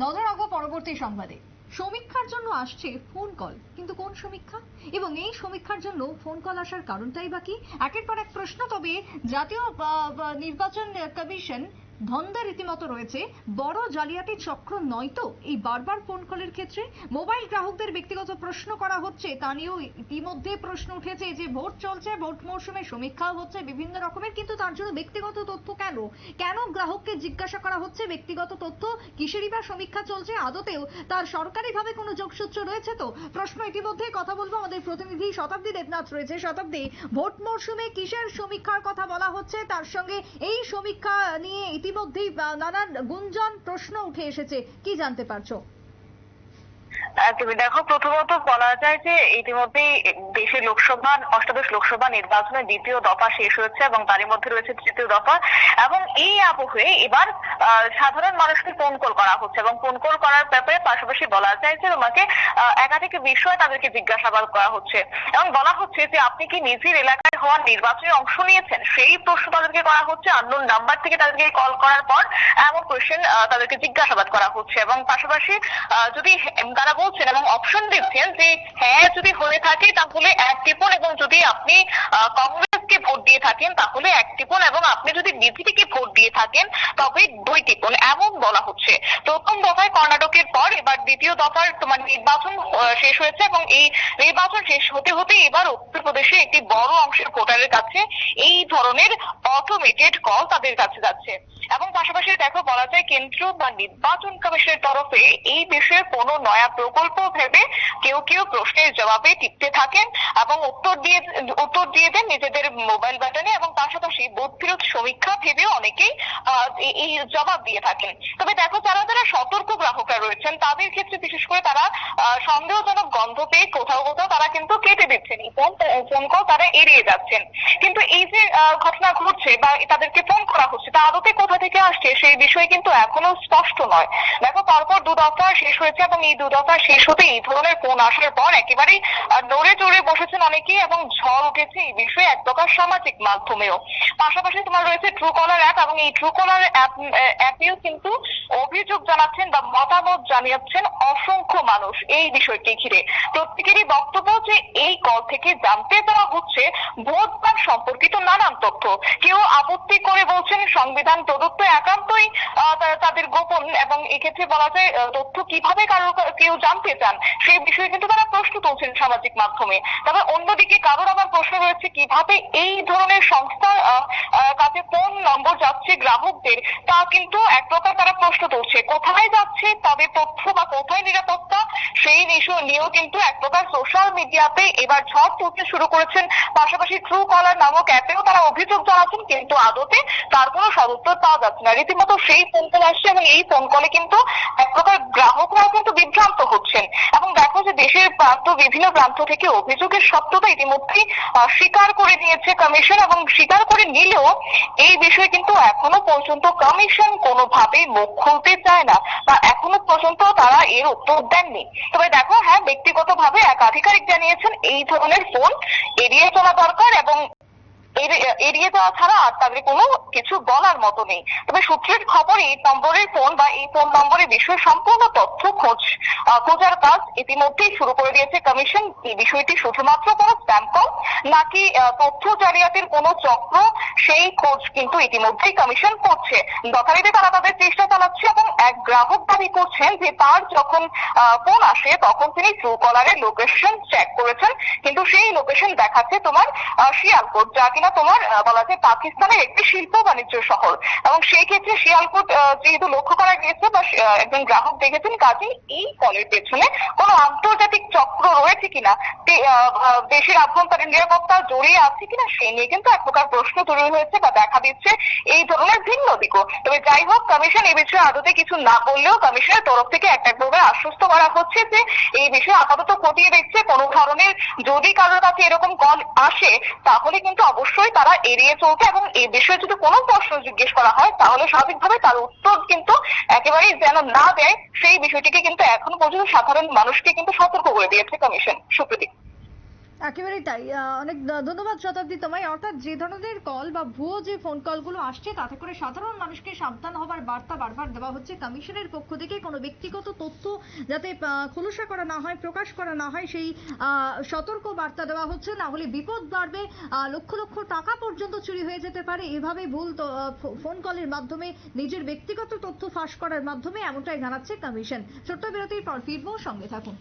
নজর রাখব পরবর্তী সংবাদে। সমীক্ষার জন্য আসছে ফোন কল কিন্তু কোন সমীক্ষা? এবং এই সমীক্ষার জন্য ফোন কল আসার কারণটাই বাকি একের পর এক প্রশ্ন, তবে জাতীয় নির্বাচন কমিশন ধন্দা রীতিমতো রয়েছে। বড় জালিয়াতি চক্র নয় তো? এই বারবার ফোন কলের ক্ষেত্রে মোবাইল গ্রাহকদের ব্যক্তিগত প্রশ্ন করা হচ্ছে। তা নিয়েও ইতিমধ্যে প্রশ্ন উঠেছে যে, ভোট চলছে, ভোট মৌসুমে সমীক্ষাও হচ্ছে বিভিন্ন রকমের, কিন্তু তার জন্য ব্যক্তিগত তথ্য কেন? কেন গ্রাহককে জিজ্ঞাসা করা হচ্ছে? ব্যক্তিগত তথ্য কিসেরই বা সমীক্ষা চলছে আদতেও? তার সরকারিভাবে কোনো যোগসূত্র রয়েছে তো? প্রশ্ন ইতিমধ্যে কথা বলব আমাদের প্রতিনিধি শতাব্দী দেবনাথ রয়েছে। শতাব্দী, ভোট মরশুমে কিসের সমীক্ষার কথা বলা হচ্ছে? তার সঙ্গে এই সমীক্ষা নিয়ে ইতিমধ্যেই নানান গুঞ্জন প্রশ্ন উঠে এসেছে। কি জানতে পারছ? তুমি দেখো, প্রথমত বলা যায় যে ইতিমধ্যেই দেশের লোকসভা, অষ্টাদশ লোকসভা নির্বাচনের দ্বিতীয় দফা শেষ হয়েছে এবং তারই মধ্যে রয়েছে তৃতীয় দফা এবং এই আবহে এবার সাধারণ মানুষকে ফোন কল করা হচ্ছে এবং ফোন কল করার ব্যাপারে পাশাপাশি বলা যায় যে তোমাকে একাধিক বিষয় তাদেরকে জিজ্ঞাসাবাদ করা হচ্ছে এবং বলা হচ্ছে যে আপনি কি নিজের এলাকায় হওয়া নির্বাচনে অংশ নিয়েছেন? সেই প্রশ্ন তাদেরকে করা হচ্ছে আননোন নাম্বার থেকে তাদেরকে কল করার পর এমন কোয়েশ্চেন তাদেরকে জিজ্ঞাসাবাদ করা হচ্ছে এবং পাশাপাশি যদি তারা বলছেন এবং অপশন দিচ্ছেন যে হ্যাঁ যদি হয়ে থাকে, তাহলে এক টিপুন এবং যদি আপনি কংগ্রেসকে ভোট দিয়ে থাকেন, তাহলে এক টিপুন এবং আপনি যদি বিজেপিকে ভোট দিয়ে থাকেন, তবে দুই টিপুন, এমন বলা হচ্ছে। প্রথম দফায় কর্ণাটকের পর এবার দ্বিতীয় দফার তোমার নির্বাচন শেষ হয়েছে এবং এই নির্বাচন শেষ হতে হতে এবার উত্তরপ্রদেশে একটি বড় অংশের ভোটারের কাছে এই ধরনের অটোমেটেড কল তাদের কাছে যাচ্ছে। এবং পাশাপাশি দেখো, বলা যায় কেন্দ্র বা নির্বাচন কমিশনের তরফে এই বিষয়ে কোনো নয়া প্রকল্প ভেবে কেউ কেউ প্রশ্নের জবাবে টিপতে থাকেন এবং উত্তর দিয়ে উত্তর দিয়ে দেন নিজেদের মোবাইল বাটনে এবং পাশাপাশি বোধ ফেরত সমীক্ষা ভেবেও অনেকেই এই- জবাব দিয়ে থাকেন। তবে দেখো, যারা যারা সতর্ক গ্রাহকরা রয়েছেন, তাদের ক্ষেত্রে বিশেষ করে তারা সন্দেহজনক গন্ধ পেয়ে কোথাও কোথাও তারা কিন্তু কেটে দিচ্ছেন। ফোন কল তারা এড়িয়ে যাচ্ছেন। কিন্তু এই যে ঘটনা ঘটছে বা তাদেরকে ফোন করা হচ্ছে, তা আদতে কোথা থেকে আসছে সেই বিষয়ে কিন্তু এখনও স্পষ্ট নয়। দেখো, পরপর দু দফা শেষ হয়েছে এবং এই দু দফা শেষ হতে এই ধরনের ফোন আসার পর একেবারেই নড়ে চড়ে বসেছেন অনেকেই এবং ঝড় উঠেছে এই বিষয়ে এক প্রকার সামাজিক মাধ্যমেও। পাশাপাশি তোমার রয়েছে ট্রু কলার অ্যাপ এবং এই ট্রু কলার অ্যাপ অ্যাপেও কিন্তু অভিযোগ জানাচ্ছেন বা মতামত জানিয়েছেন অসংখ্য মানুষ এই বিষয়টি ঘিরে। প্রত্যেকেরই বক্তব্য যে এই কল থেকে জানতে দেওয়া হচ্ছে ভোট দান সম্পর্কিত নানান তথ্য। কেউ আপত্তি করে বলছেন সংবিধান প্রদত্ত একান্তই তাদের গোপন এবং এক্ষেত্রে বলা যায় তথ্য কীভাবে কারও কেউ জানতে চান সেই বিষয়ে কিন্তু তারা প্রশ্ন তুলছেন সামাজিক মাধ্যমে। তবে অন্যদিকে কারোর আবার প্রশ্ন রয়েছে, কীভাবে এই ধরনের সংস্থার কাছে কোন নম্বর যাচ্ছে গ্রাহকদের, তা কিন্তু এক প্রকার তারা প্রশ্ন তুলছে। কোথায় যাচ্ছে, তবে তথ্য বা কোথায় নিরাপত্তা, সেই ইস্যু নিয়েও কিন্তু এক প্রকার সোশ্যাল মিডিয়াতে এবার ঝড় তুলতে শুরু করেছেন। পাশাপাশি ট্রু কলার নামক অ্যাপেও তারা অভিযোগ জানাচ্ছেন, কিন্তু আদতে সদুত্তর পাওয়া যাচ্ছে না রীতিমতো সেই ফোন কল আসছে এবং এই ফোন কলে কিন্তু এক প্রকার গ্রাহকরাও কিন্তু বিভ্রান্ত হচ্ছেন। এবং দেখো যে দেশের প্রান্ত, বিভিন্ন প্রান্ত থেকে অভিযোগের সত্যতা ইতিমধ্যেই স্বীকার করে নিয়েছে কমিশন এবং স্বীকার করে নিলেও এই বিষয়ে কিন্তু এখনও পর্যন্ত কমিশন কোনোভাবেই মুখ খুলতে চায় না বা এখনও পর্যন্ত তারা এর উত্তর দেননি। তবে দেখো হ্যাঁ ব্যক্তিগতভাবে এক আধিকারিক জানিয়েছেন, এই ধরনের ফোন এড়িয়ে চলা দরকার এবং এড়িয়ে যাওয়া ছাড়া আর তাদের কোনো কিছু বলার মতো নেই। তবে সূত্রের খবর এই নম্বরের ফোন বা এই ফোন নম্বরের বিষয়ে সম্পূর্ণ তথ্য খোঁজ খোঁজার কাজ ইতিমধ্যেই শুরু করে দিয়েছে কমিশন এই বিষয়টি শুধুমাত্র কোনো স্প্যাম কল নাকি তথ্য জালিয়াতির কোনো চক্র, সেই খোঁজ কিন্তু ইতিমধ্যেই কমিশন করছে। যথারীতি তারা তাদের চেষ্টা চালাচ্ছে এবং এক গ্রাহক দাবি করছেন যে তার যখন ফোন আসে তখন তিনি ট্রু কলারের লোকেশন চেক করেছেন। কিন্তু সেই লোকেশন দেখাচ্ছে তোমার শিয়ালকোট, যা কিনা তোমার বলা যায় পাকিস্তানের একটি শিল্প বাণিজ্য শহর। এবং সেই ক্ষেত্রে শিয়ালকোট যেহেতু লক্ষ্য করা গিয়েছে বা একজন গ্রাহক দেখেছেন কাজে এই কলের পেছনে কোনো আন্তর্জাতিক চক্র রয়েছে কিনা দেশের আভ্যন্তরীণ নিরাপত্তা জড়িয়ে আছে কিনা সেই নিয়ে কিন্তু এক প্রকার প্রশ্ন তৈরি হয়েছে বা দেখা দিচ্ছে এই ধরনের ভিন্ন দিকও। তবে যাই হোক, কমিশন এ বিষয়ে আদতে কিছু না বললেও কমিশনের তরফ থেকে একটা ভাবে আশ্বস্ত করা হচ্ছে যে এই বিষয়ে আপাতত খতিয়ে দেখছে। কোনো ধরনের যদি কারোর কাছে এরকম কল আসে, তাহলে কিন্তু অবশ্যই তারা এড়িয়ে চলতে এবং এই বিষয়ে যদি কোনো প্রশ্ন জিজ্ঞেস করা হয়, তাহলে স্বাভাবিকভাবে তার উত্তর কিন্তু একেবারেই যেন না দেয়। সেই বিষয়টিকে কিন্তু এখনও পর্যন্ত সাধারণ মানুষকে কিন্তু সতর্ক করে দিয়েছে কমিশন। সুপ্রতীক একেবারেই তাই। অনেক ধন্যবাদ শতাব্দী তোমায়। অর্থাৎ যে ধরনের কল বা ভুয়ো যে ফোন কলগুলো আসছে, তাতে করে সাধারণ মানুষকে সাবধান হবার বার্তা বারবার দেওয়া হচ্ছে। কমিশনের পক্ষ থেকে কোনো ব্যক্তিগত তথ্য যাতে খোলসা করা না হয়, প্রকাশ করা না হয়, সেই সতর্ক বার্তা দেওয়া হচ্ছে। না হলে বিপদ বাড়বে লক্ষ লক্ষ টাকা পর্যন্ত চুরি হয়ে যেতে পারে। এভাবে ভুল ফোন কলের মাধ্যমে নিজের ব্যক্তিগত তথ্য ফাঁস করার মাধ্যমে এমনটাই জানাচ্ছে কমিশন। ছোট্ট বিরতির পর ফিরবো, সঙ্গে থাকুন।